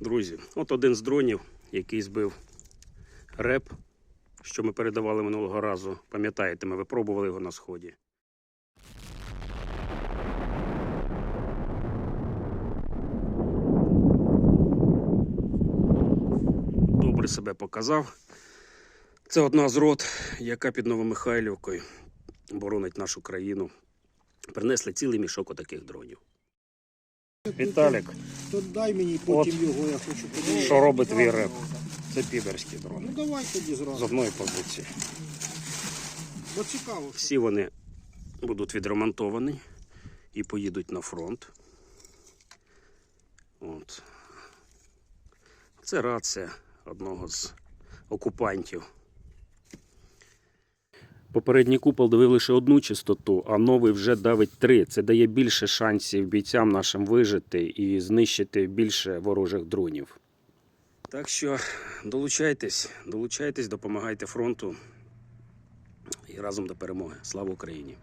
Друзі, от один з дронів, який збив реп, що ми передавали минулого разу. Пам'ятаєте, ми випробували його на сході. Добре себе показав. Це одна з рот, яка під Новомихайлівкою боронить нашу країну. Принесли цілий мішок отаких дронів. Віталік, То дай мені потім його, я хочу подивитися. що робить твій реп? Це підерський дрон. Ну давай тоді З зразу. одної позиції. Бо цікаво. що- Всі вони будуть відремонтовані і поїдуть на фронт. От. Це рація одного з окупантів. Попередній купол давив лише одну частоту, а новий вже давить три. Це дає більше шансів бійцям нашим вижити і знищити більше ворожих дронів. Так що долучайтесь, долучайтесь, допомагайте фронту і разом до перемоги. Слава Україні!